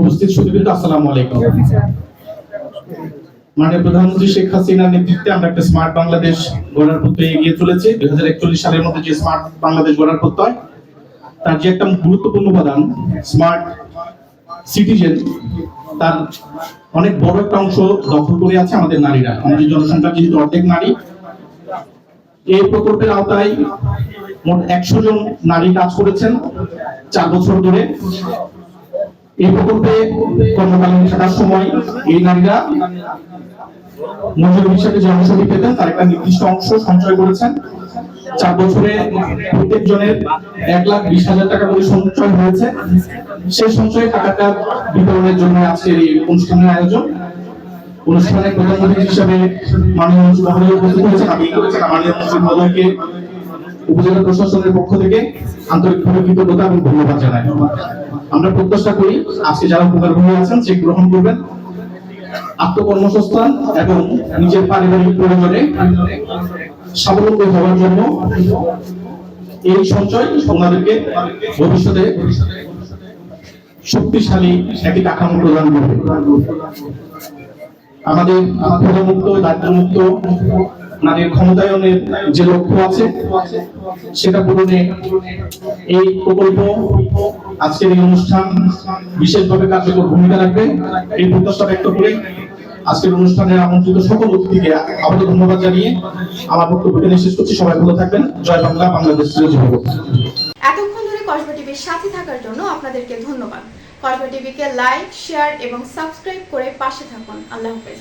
উপস্থিত সুদীবৃন্দ আসসালামু আলাইকুম। মাননীয় প্রধানমন্ত্রী শেখ হাসিনার নেতৃত্বে আমরা একটা স্মার্ট বাংলাদেশ গড়ার পথে এগিয়ে চলেছি। দুই হাজার একচল্লিশ সালের মধ্যে যে স্মার্ট বাংলাদেশ গড়ার প্রত্যয় তার যে একটা গুরুত্বপূর্ণ উপাদান, স্মার্ট সিটিজেন, তার অনেক বড় একটা অংশ দখল করে আছে আমাদের নারীরা। আমাদের জনসংখ্যা যেহেতু অর্ধেক নারী, এই প্রকল্পের আওতায় মোট একশো জন নারী কাজ করেছেন চার বছর ধরে। এই প্রকল্পে কর্মকালীন থাকার সময় এই নারীরা মজুরি হিসেবে যে অংশটি পেতেন, তার একটা নির্দিষ্ট অংশ সঞ্চয় করেছেন। চার বছরে প্রত্যেক জনের এক লাখ বিশ হাজার টাকা করে সঞ্চয় হয়েছে। সেই সঞ্চয় টাকাটা বিতরণের জন্য আজকের এই অনুষ্ঠানের আয়োজন। অনুষ্ঠানে প্রধান অতিথি হিসাবে মাননীয় মহোদয় উপস্থিত হয়েছেন। আমি মাননীয় মহোদয়কে উপজেলা প্রশাসনের পক্ষ থেকে আন্তরিকভাবে কৃতজ্ঞতা এবং ধন্যবাদ জানাই। আমরা প্রত্যাশা করি আজকে যারা উপকারভোগী আছেন চেক গ্রহণ করবেন। আত্মকর্মসংস্থান এবং নিজের পারিবারিক প্রয়োজনে স্বাবলম্বী হওয়ার জন্য এই সঞ্চয় ওনাদেরকে ভবিষ্যতে শক্তিশালী একটি কাঠামো প্রদান করবে। আমাদের মুক্ত দারিদ্রমুক্ত নারীর ক্ষমতায়নের যে লক্ষ্য আছে, সেটা পূরণে এই প্রকল্প আজকের এই অনুষ্ঠান বিশেষভাবে কার্যকর ভূমিকা রাখবে। এই প্রত্যাশা ব্যক্ত করে আজকের অনুষ্ঠানের আমন্ত্রিত সকল অতিথিকে আবারও ধন্যবাদ জানিয়ে আমার বক্তব্য এখানে শেষ করছি। সবাই ভালো থাকবেন। জয় বাংলা, বাংলাদেশ চিরজীবী। এতক্ষণ ধরে কসবা টিভির সাথে থাকার জন্য আপনাদেরকে ধন্যবাদ। কসবা টিভিকে লাইক, শেয়ার এবং সাবস্ক্রাইব করে পাশে থাকুন। আল্লাহ হাফেজ।